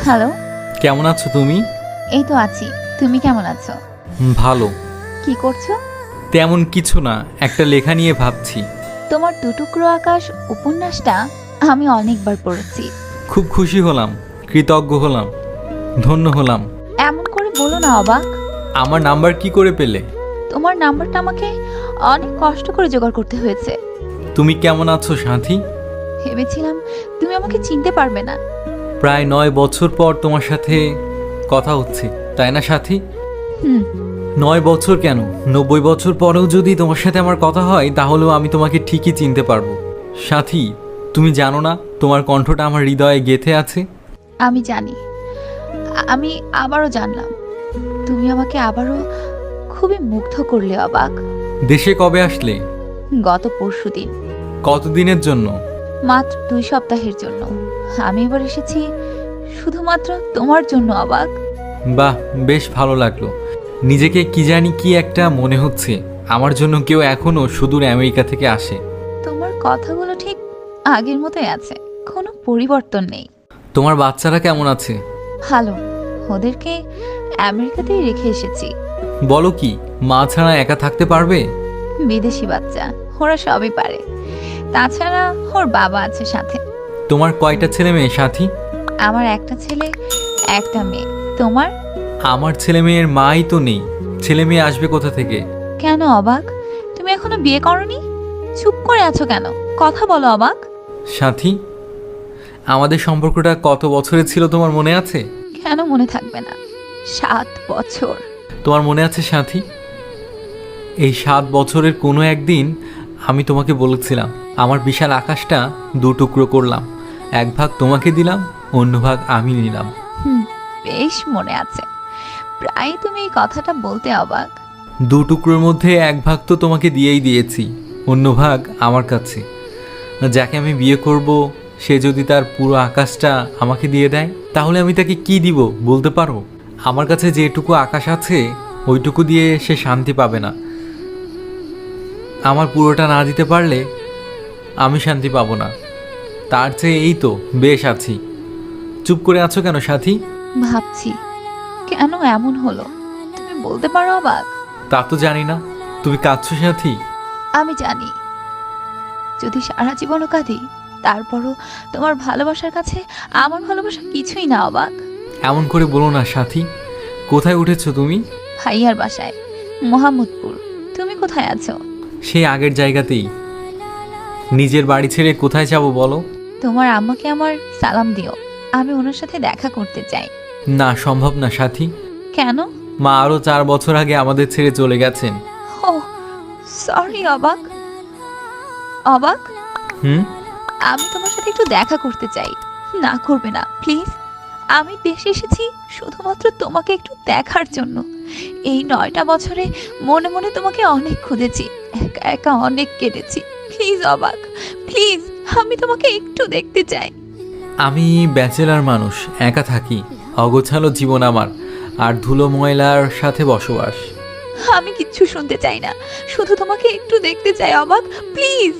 Hello কেমন আছো তুমি? এই তো আছি। তুমি কেমন আছো? ভালো। কি করছ? তেমন কিছু না একটা লেখা নিয়ে ভাবছি। তোমার দুটুকরো আকাশ উপন্যাসটা আমি অনেকবার পড়েছি। খুব খুশি হলাম কৃতজ্ঞ হলাম ধন্য হলাম। এমন করে বলো না অবাক। আমার নাম্বার কি করে পেলে? তোমার নাম্বারটা আমাকে অনেক কষ্ট করে জোগাড় করতে হয়েছে। তুমি কেমন আছো সাথী? ভেবেছিলাম তুমি আমাকে চিনতে পারবে না। প্রায় নয় বছর পর তোমার সাথে কথা হচ্ছে তাই না সাথী? হুম। নয় বছর কেন? নব্বই বছর পরেও যদি তোমার সাথে আমার কথা হয় তাহলেও আমি তোমাকে ঠিকই চিনতে পারব। সাথী তুমি জানো না তোমার কণ্ঠটা আমার হৃদয়ে গেথে আছে? আমি জানি। আমি আবারও জানলাম। তুমি আমাকে আবারও খুবই মুগ্ধ করলে অবাক। দেশে কবে আসলে? গত পরশুদিন। কতদিনের জন্য? মাত্র দুই সপ্তাহের জন্য। আমি এবার এসেছি শুধুমাত্র তোমার জন্য অবাক। বাহ বেশ ভালো লাগল। নিজেকে কি জানি কি একটা মনে হচ্ছে আমার জন্য কেউ এখনও সুদূর আমেরিকা থেকে আসে। তোমার কথাগুলো ঠিক আগের মতোই আছে কোনো পরিবর্তন নেই। তোমার বাচ্চারা কেমন আছে? ভালো ওদেরকে আমেরিকাতেই রেখে এসেছি। বলো কি মা ছাড়া একা থাকতে পারবে? বিদেশি বাচ্চা ওরা সবই পারে। তাছাড়া ওর বাবা আছে সাথে। তোমার কয়টা ছেলে মেয়ে সাথী? আমার একটা ছেলে একটা মেয়ে। তোমার? আমার ছেলে মেয়ের মাই তো নেই। ছেলে মেয়ে আসবে কোথা থেকে? কেন অবাক? তুমি এখনও বিয়ে করনি? চুপ করে আছো কেন? কথা বলো অবাক। সাথী আমাদের সম্পর্কটা কত বছরের ছিল তোমার মনে আছে? কেন মনে থাকবে না? সাত বছর। তোমার মনে আছে সাথী? এই সাত বছরের কোনো একদিন আমি তোমাকে বলেছিলাম আমার বিশাল আকাশটা দু টুকরো করলাম। এক ভাগ তোমাকে দিলাম অন্য ভাগ আমি নিলাম। হুম বেশ মনে আছে। প্রায় তুমি এই কথাটা বলতে অবাক। দু টুকরোর মধ্যে এক ভাগ তো তোমাকে দিয়েই দিয়েছি অন্য ভাগ আমার কাছে। যাকে আমি বিয়ে করব সে যদি তার পুরো আকাশটা আমাকে দিয়ে দেয় তাহলে আমি তাকে কি দিব বলতে পারো? আমার কাছে যেটুকু আকাশ আছে ওইটুকু দিয়ে সে শান্তি পাবে না। আমার পুরোটা না দিতে পারলে আমি শান্তি পাবো না। তার চেয়ে এই তো বেশ আছি। চুপ করে আছো কেন সাথী? ভাবছি কেন এমন হলো? তুমি বলতে পারো অবাক। তা তো জানি না। তুমি কাঁদছো সাথী? আমি জানি। যদি সারা জীবনও কাঁদি তারপরও তোমার ভালোবাসার কাছে আমার ভালোবাসা কিছুই না অবাক। এমন করে বলো না সাথী। কোথায় উঠেছো তুমি? ভাইয়ার বাসায় মোহাম্মদপুর। তুমি কোথায় আছো? সেই আগের জায়গাতেই। নিজের বাড়ি ছেড়ে কোথায় যাব বলো? তোমার আম্মাকে আমার সালাম দিও। আমি ওনার সাথে দেখা করতে চাই। না সম্ভব না সাথী। কেন? মা আরও চার বছর আগে আমাদের ছেড়ে চলে গেছেন। ও সরি অবাক। অবাক? হুম? আমি তোমার সাথে একটু দেখা করতে চাই। না করবে না প্লিজ আমি দেশে এসেছি শুধুমাত্র তোমাকে একটু দেখার জন্য। এই নয়টা বছরে মনে মনে তোমাকে অনেক খুঁজেছি একা একা অনেক কেঁদেছি প্লিজ অবাক। প্লিজ আমি তোমাকে একটু দেখতে চাই। আমি ব্যাচেলার মানুষ একা থাকি অগোছালো জীবন আমার আর ধুলো ময়লার সাথে বসবাস। আমি কিচ্ছু শুনতে চাই না। শুধু তোমাকে একটু দেখতে চাই অবাক। প্লিজ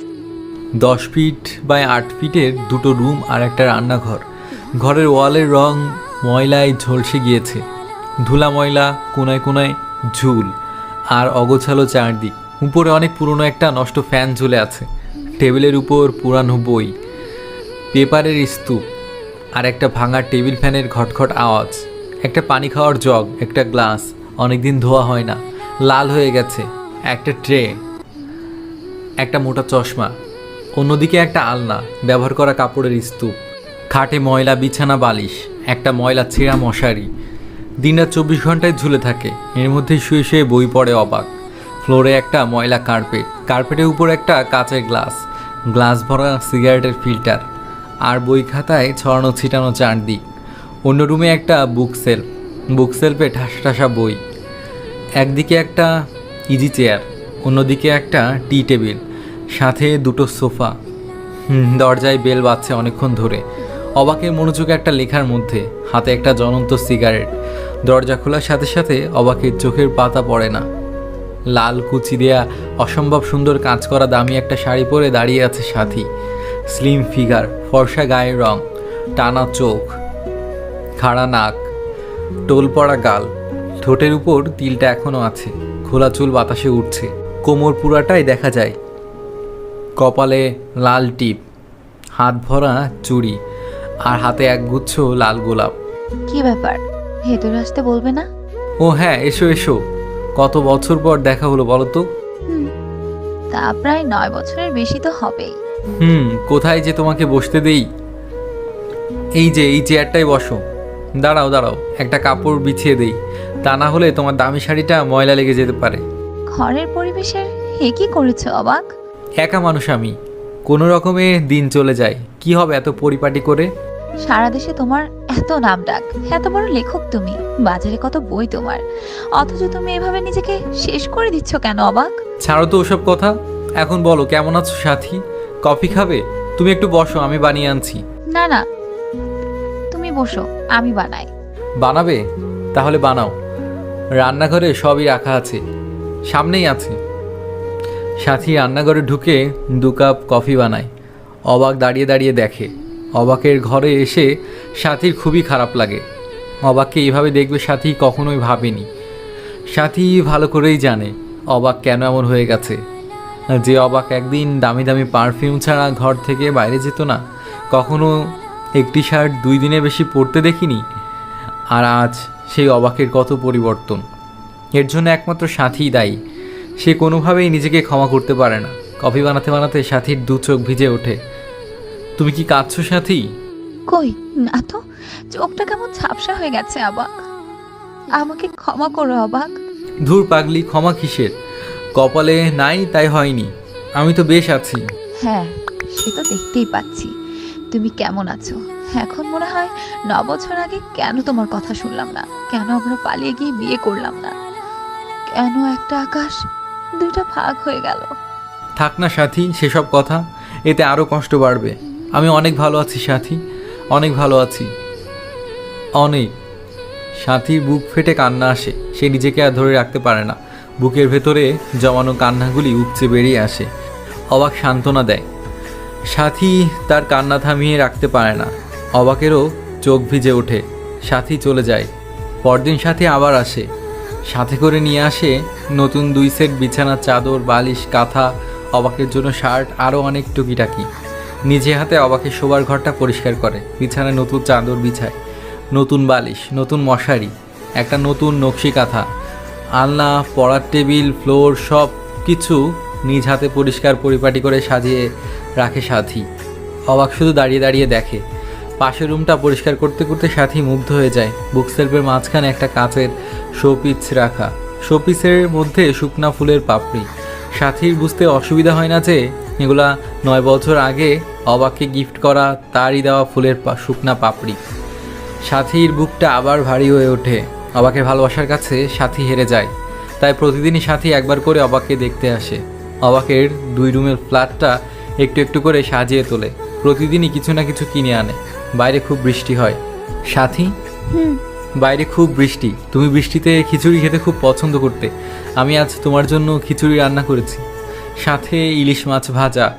দশ ফিট বাই আট ফিটের দুটো রুম আর একটা রান্নাঘর। ঘরের ওয়ালের রং ময়লায় ঝলসে গিয়েছে। ধুলা ময়লা কোনায় কোনায় ঝুল আর অগোছালো চারদিক। উপরে অনেক পুরনো একটা নষ্ট ফ্যান ঝুলে আছে। টেবিলের উপর পুরানো বই, পেপারের স্তূপ, আর একটা ভাঙা টেবিল ফ্যানের ঘটঘট আওয়াজ, একটা পানি খাওয়ার জগ, একটা গ্লাস, অনেকদিন ধোয়া হয় না, লাল হয়ে গেছে, একটা ট্রে, একটা মোটা চশমা, অন্যদিকে একটা আলনা, ব্যবহার করা কাপড়ের স্তূপ, খাটে ময়লা, বিছানা, বালিশ, একটা ময়লা ছেঁড়া মশারি, দিনরাত চব্বিশ ঘন্টায় ঝুলে থাকে, এর মধ্যে শুয়ে শুয়ে বই পড়ে অবাক। ফ্লোরে একটা ময়লা কার্পেট। কার্পেটের উপর একটা কাঁচের গ্লাস। গ্লাস ভরা সিগারেটের ফিল্টার। আর বই খাতায় ছড়ানো ছিটানো চারদিক। অন্য রুমে একটা বুক সেলফ বুক সেলফে ঠাসা ঠাসা বই। একদিকে একটা ইজি চেয়ার অন্যদিকে একটা টি টেবিল সাথে দুটো সোফা। দরজায় বেল বাজছে অনেকক্ষণ ধরে। অবাকের মনোযোগ একটা লেখার মধ্যে, হাতে একটা জ্বলন্ত সিগারেট দরজা খোলার সাথে সাথে অবাকের চোখের পাতা পড়ে না। লাল কুচি দেয়া অসম্ভব সুন্দর কাজ করা দামি একটা শাড়ি পরে দাঁড়িয়ে আছে সাথী। স্লিম ফিগার ফর্সা গায়ের রং টানা চোখ খাড়া নাক টোল পড়া গাল। ঠোঁটের উপর তিলটা এখনও আছে খোলা চুল বাতাসে উঠছে। কোমর পুরাটাই দেখা যায়। কপালে লাল টিপ হাত ভরা চুড়ি আর হাতে একগুচ্ছ লাল গোলাপ। কি ব্যাপার? ভেতরে আসতে বলবে না? ও হ্যাঁ এসো এসো। কত বছর পর দেখা হলো বলো তো? তা প্রায় নয় বছরের বেশি তো হবেই। হুম কোথায় যে তোমাকে বসতে দেই? এই যে এই চেয়ারটাই বসো। দাঁড়াও দাঁড়াও একটা কাপড় বিছিয়ে দেই। তা না হলে তোমার দামি শাড়িটা ময়লা লেগে যেতে পারে। ঘরের পরিবেশের হে কি করেছ অবাক? একা মানুষ আমি। কোনো রকমে দিন চলে যায়। কি হবে এত পরিপাটি করে? সারা দেশে তোমার এত নাম ডাক এত বড় লেখক তুমি বাজারে কত বই তোমার। অথচ তুমি এভাবে নিজেকে শেষ করে দিচ্ছ কেন অবাক? ছাড়ো তো ওসব কথা। এখন বলো কেমন আছো সাথী? কফি খাবে? তুমি একটু বসো আমি বানিয়ে আনছি। না না তুমি বসো আমি বানাই। বানাবে? তাহলে বানাও। রান্নাঘরে সবই রাখা আছে সামনেই আছে। সাথী রান্নাঘরে ঢুকে দু কাপ কফি বানায় অবাক দাঁড়িয়ে দাঁড়িয়ে দেখে। অবাকের ঘরে এসে সাথীর খুবই খারাপ লাগে। অবাককে এইভাবে দেখবে সাথী কখনোই ভাবেনি। সাথী ভালো করেই জানে অবাক কেন এমন হয়ে গেছে। যে অবাক একদিন দামি দামি পারফিউম ছাড়া ঘর থেকে বাইরে যেত না, কখনো একটি শার্ট দুই দিনে বেশি পরতে দেখিনি, আর আজ সেই অবাকের কত পরিবর্তন। এর জন্য একমাত্র সাথীই দায়ী। সে কোনোভাবেই নিজেকে ক্ষমা করতে পারে না। কফি বানাতে বানাতে সাথীর দু চোখ ভিজে ওঠে। তুমি কি কাঁদছো সাথী? কই? না তো চোখটা কেমন ঝাপসা হয়ে গেছে অবাক। আমাকে ক্ষমা করো অবাক। ধুর পাগলি ক্ষমা কিসের? কপালে নাই তাই হয়নি। আমি তো বেশ আছি। হ্যাঁ সে তো দেখতেই পাচ্ছি। তুমি কেমন আছো? এখন মনে হয় ন বছর আগে কেন তোমার কথা শুনলাম না? কেন আমরা পালিয়ে গিয়ে বিয়ে করলাম না? কেন একটা আকাশ দুইটা ভাগ হয়ে গেল? থাক না সাথী সেসব কথা। এতে আরও কষ্ট বাড়বে। আমি অনেক ভালো আছি সাথী, অনেক ভালো আছি। অনেক সাথীর বুক ফেটে কান্না আসে, সে নিজেকে আর ধরে রাখতে পারে না। বুকের ভেতরে জমানো কান্নাগুলি উপচে বেরিয়ে আসে, অবাক সান্ত্বনা দেয়। সাথী তার কান্না থামিয়ে রাখতে পারে না, অবাকেরও চোখ ভিজে ওঠে। সাথী চলে যায়, পরদিন সাথী আবার আসে। সাথে করে নিয়ে আসে নতুন দুই সেট বিছানার চাদর, বালিশ, কাঁথা, অবাকের জন্য শার্ট, আরও অনেক টুকিটাকি। নিজে হাতে অবাকের শোবার ঘরটা পরিষ্কার করে। বিছানায় নতুন চাদর বিছায়, নতুন বালিশ, নতুন মশারি, একটা নতুন নকশি কাঁথা আলনা, পড়ার টেবিল, ফ্লোর, সব কিছু নিজ হাতে পরিষ্কার পরিপাটি করে সাজিয়ে রাখে সাথী। অবাক শুধু দাঁড়িয়ে দাঁড়িয়ে দেখে। পাশের রুমটা পরিষ্কার করতে করতে সাথী মুগ্ধ হয়ে যায়। বুক সেলফের মাঝখানে একটা কাঁচের শোপিস রাখা। শোপিসের মধ্যে শুকনা ফুলের পাপড়ি। সাথীর বুঝতে অসুবিধা হয় না যে, এগুলা নয় বছর আগে অবাককে গিফট করা তারই দেওয়া ফুলের পা- শুকনা পাপড়ি। সাথীর বুকটা আবার ভারী হয়ে ওঠে। অবাকের ভালোবাসার কাছে সাথী হেরে যায়। তাই প্রতিদিনই সাথী একবার করে অবাককে দেখতে আসে। অবাকের দুই রুমের ফ্ল্যাটটা একটু একটু করে সাজিয়ে তোলে। প্রতিদিনই কিছু না কিছু কিনে আনে। বাইরে খুব বৃষ্টি হয়। সাথী? বাইরে খুব বৃষ্টি। তুমি বৃষ্টিতে খিচুড়ি খেতে খুব পছন্দ করতে। আমি আজ তোমার জন্য খিচুড়ি রান্না করেছি। সাথে ইলিশ মাছ ভাজা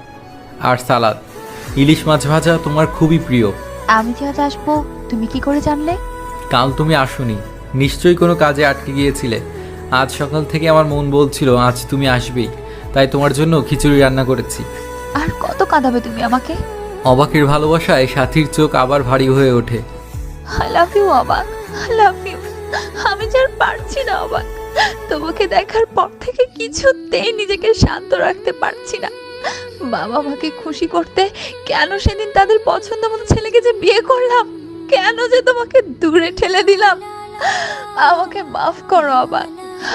আর সালাদ। ইলিশ মাছ ভাজা তোমার খুবই প্রিয়। আমি যে আজ আসব তুমি কি করে জানলে? কাল তুমি আসোনি। নিশ্চয়ই কোনো কাজে আটকে গিয়েছিলে। আজ সকাল থেকে আমার মন বলছিল আজ তুমি আসবেই। তাই তোমার জন্য খিচুড়ি রান্না করেছি। আর কত কাঁদাবে তুমি আমাকে? অবাকের ভালোবাসায় সাথীর চোখ আবার ভারী হয়ে ওঠে। আই লাভ ইউ অবাক। আই লাভ ইউ আমি যে আর পারছি না অবাক। তোমাকে দেখার পর থেকে কিছুতেই নিজেকে শান্ত রাখতে পারছি না। বাবা মাকে খুশি করতে কেন সেদিন তাদের পছন্দ মতো ছেলেকে যে বিয়ে করলাম? কেন যে তোমাকে দূরে ঠেলে দিলাম? আমাকে মাফ করো আবার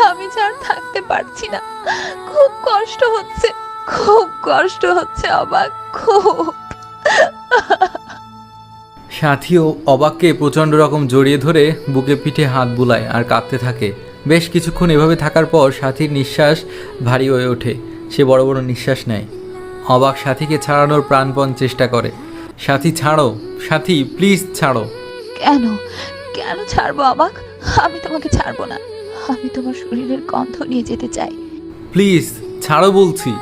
আমি আর থাকতে পারছি না। খুব কষ্ট হচ্ছে। খুব কষ্ট হচ্ছে অবাক খুব। সাথীও অবাককে প্রচণ্ড রকম জড়িয়ে ধরে বুকে পিঠে হাত বুলায় আর কাঁদতে থাকে। বেশ কিছুক্ষণ এভাবে থাকার পর সাথীর নিঃশ্বাস ভারী হয়ে ওঠে। সে বড় বড় নিঃশ্বাস নেয়। অবাক সাথীকে ছাড়ানোর প্রাণপণ চেষ্টা করে। সাথী ছাড়ো। সাথী প্লিজ ছাড়ো। কেন? কেন ছাড়বো অবাক? আমি তোমাকে ছাড়বো না। আমি তোমার শরীরের গন্ধ নিয়ে যেতে চাই। প্লিজ ছাড়ো বলছি।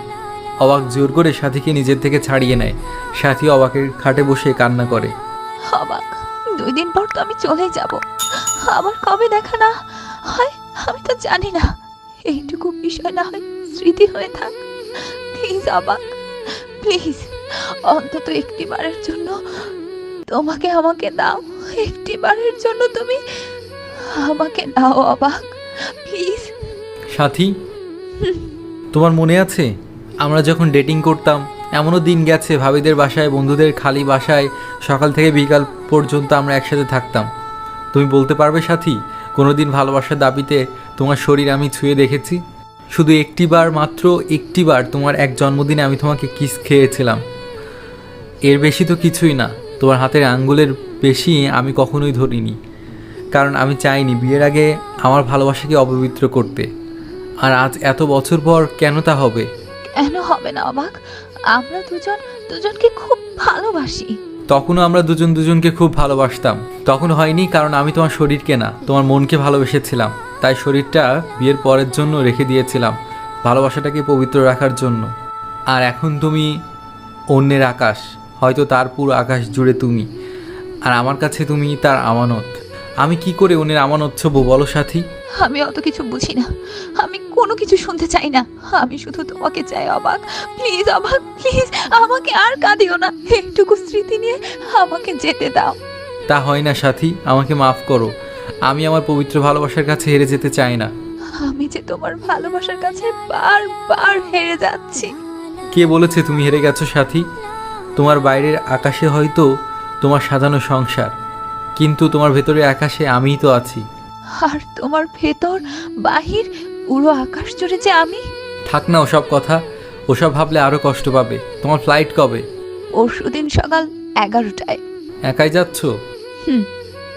অবাক জোর করে সাথীকে নিজের থেকে ছাড়িয়ে নেয়। সাথী অবাকের খাটে বসে কান্না করে। অবাক দুই দিন পর তো আমি চলে যাব। আবার কবে দেখা না হয় আমি তো জানি না। এইটুকু বিষয় না হয় স্মৃতি হয়ে থাক। প্লিজ অবাক। প্লিজ, অন্তত একটিবারের জন্য তোমাকে আমাকে দাও। একটিবারের জন্য তুমি আমাকে দাও অবাক, প্লিজ। সাথী, তোমার মনে আছে? আমরা যখন ডেটিং করতাম, এমনও দিন গেছে ভাবিদের বাসায়, বন্ধুদের খালি বাসায়, সকাল থেকে বিকাল পর্যন্ত আমরা একসাথে থাকতাম। তুমি বলতে পারবে সাথী কোনো দিন ভালোবাসার দাবিতে তোমার শরীর আমি ছুঁয়ে দেখেছি? শুধু একটিবার মাত্র একটিবার তোমার এক জন্মদিনে আমি তোমাকে কিস খেয়েছিলাম। এর বেশি তো কিছুই না তোমার হাতের আঙ্গুলের বেশি আমি কখনোই ধরিনি। কারণ আমি চাইনি বিয়ের আগে আমার ভালোবাসাকে অপবিত্র করতে। আর আজ এত বছর পর কেন তা হবে? কেন হবে না অবাক? আমরা দুজন দুজনকে খুব ভালোবাসি। তখনও আমরা দুজন দুজনকে খুব ভালোবাসতাম। তখন হয়নি কারণ আমি তোমার শরীরকে না তোমার মনকে ভালোবেসেছিলাম। তাই শরীরটা বিয়ের পরের জন্য রেখে দিয়েছিলাম ভালোবাসাটাকে পবিত্র রাখার জন্য। আর এখন তুমি অন্যের আকাশ হয়তো তার পুরো আকাশ জুড়ে তুমি আর আমার কাছে তুমি তার আমানত। আমি কি করে অন্যের আমানত ছবো বলো সাথী? আমি অত কিছু বুঝি না। আমি কোনো কিছু শুনতে চাই না। আমি শুধু তোমাকে চাই অবাক। প্লিজ অবাক প্লিজ আমাকে আর কাঁদিও না। একটুকু স্মৃতি নিয়ে আমাকে যেতে দাও। তা হয় না সাথী আমাকে মাফ করো। আমি আমার পবিত্র ভালোবাসার কাছে হেরে যেতে চাই না। আমি যে তোমার ভালোবাসার কাছে বারবার হেরে যাচ্ছি। কে বলেছে তুমি হেরে গেছো সাথী? তোমার বাইরের আকাশে হয়তো তোমার সাজানো সংসার কিন্তু তোমার ভেতরে আকাশে আমিই তো আছি। আর তোমার ভেতর বাহির পুরো আকাশ জুড়ে যে আমি? থাক না ওসব কথা ওসব ভাবলে আরও কষ্ট পাবে। তোমার ফ্লাইট কবে? পরশুদিন সকাল এগারোটায়। একাই যাচ্ছ? হুম।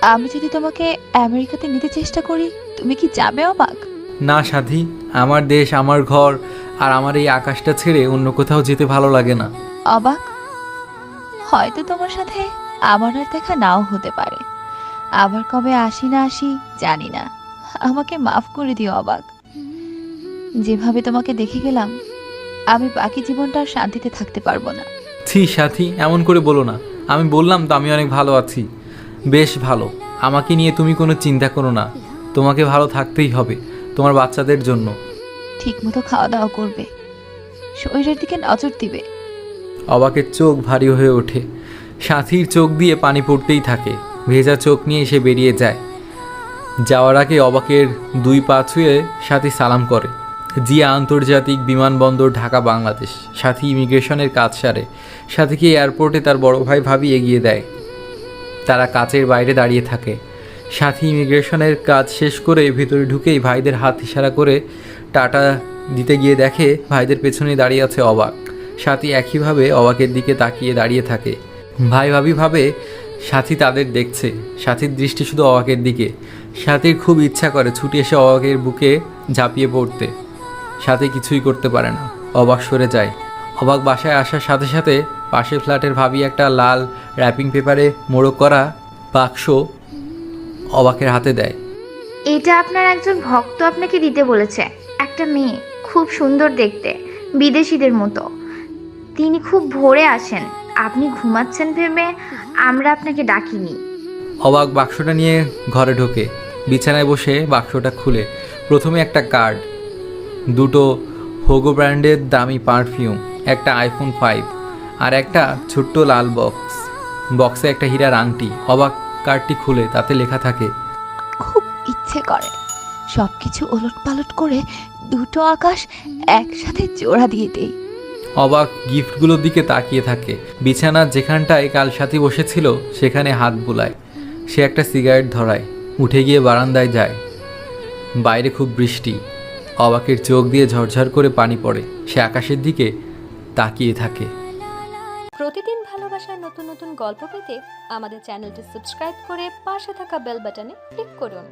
আমি যদি তোমাকে আমেরিকাতে নিতে চেষ্টা করি তুমি কি যাবে অবাক? না সাথী আমার দেশ আমার ঘর আর আমার এই আকাশটা ছেড়ে অন্য কোথাও যেতে ভালো লাগে না। অবাক? হয়তো তোমার সাথে আমার আর দেখা নাও হতে পারে। আবার কবে আসি না আসি জানি না। আমাকে মাফ করে দিও অবাক। যেভাবে তোমাকে দেখে গেলাম আমি বাকি জীবনটা আর শান্তিতে থাকতে পারব না। ছি সাথী এমন করে বলো না। আমি বললাম তো আমি অনেক ভালো আছি। বেশ ভালো। আমাকে নিয়ে তুমি কোনো চিন্তা করো না। তোমাকে ভালো থাকতেই হবে তোমার বাচ্চাদের জন্য। ঠিক মতো খাওয়া দাওয়া করবে। শরীরের দিকে নজর দিবে। অবাকের চোখ ভারী হয়ে ওঠে। সাথীর চোখ দিয়ে পানি পড়তেই থাকে। ভেজা চোখ নিয়ে সে বেরিয়ে যায়। যাওয়ার আগে অবাকের দুই পা ছুঁয়ে সাথী সালাম করে। জিয়া আন্তর্জাতিক বিমানবন্দর ঢাকা বাংলাদেশ। সাথী ইমিগ্রেশনের কাজ সারে। সাথীকে এয়ারপোর্টে তার বড় ভাই ভাবি এগিয়ে দেয়। তারা কাচের বাইরে দাঁড়িয়ে থাকে। সাথী ইমিগ্রেশনের কাজ শেষ করে ভিতরে ঢুকেই ভাইদের হাত ইশারা করে টাটা দিতে গিয়ে দেখে ভাইদের পেছনে দাঁড়িয়ে আছে অবাক। সাথী একইভাবে অবাকের দিকে তাকিয়ে দাঁড়িয়ে থাকে। ভাই ভাবি ভাবে, সাথী তাদের দেখছে। সাথীর দৃষ্টি শুধু অবাকের দিকে। সাথীর খুব ইচ্ছা করে ছুটে এসে অবাকের বুকে ঝাঁপিয়ে পড়তে। সাথে কিছুই করতে পারে না। অবাক সরে যায়। অবাক বাসায় আসার সাথে সাথে পাশের ফ্ল্যাটের ভাবি একটা লাল র্যাপিং পেপারে মোড়ক করা বাক্স অবাকের হাতে দেয়। এটা আপনার একজন ভক্ত আপনাকে দিতে বলেছে। একটা মেয়ে খুব সুন্দর দেখতে বিদেশিদের মতো। তিনি খুব ভোরে আসেন। আপনি ঘুমাচ্ছেন ভেবে আমরা আপনাকে ডাকিনি। অবাক বাক্সটা নিয়ে ঘরে ঢোকে। বিছানায় বসে বাক্সটা খুলে। প্রথমে একটা কার্ড দুটো হোগো ব্র্যান্ডের দামি পারফিউম একটা আইফোন ফাইভ আর একটা ছোট্ট লাল বক্স। বক্সে একটা হীরার আংটি অবাক কার্ডটি খুলে তাতে লেখা থাকে খুব ইচ্ছে করে। সবকিছু ওলট পালট করে দুটো আকাশ একসাথে জোড়া দিয়ে দেই। অবাক গিফটগুলোর দিকে তাকিয়ে থাকে। বিছানার যেখানটায় কাল সাথী বসেছিল সেখানে হাত বুলায়। সে একটা সিগারেট ধরায় উঠে গিয়ে বারান্দায় যায়। বাইরে খুব বৃষ্টি। অবাকের চোখ দিয়ে ঝরঝর করে পানি পড়ে। সে আকাশের দিকে তাকিয়ে থাকে। প্রতিদিন ভালোবাসার নতুন নতুন গল্প পেতে আমাদের চ্যানেলটি সাবস্ক্রাইব করে পাশে থাকা বেল বাটনে ক্লিক করুন।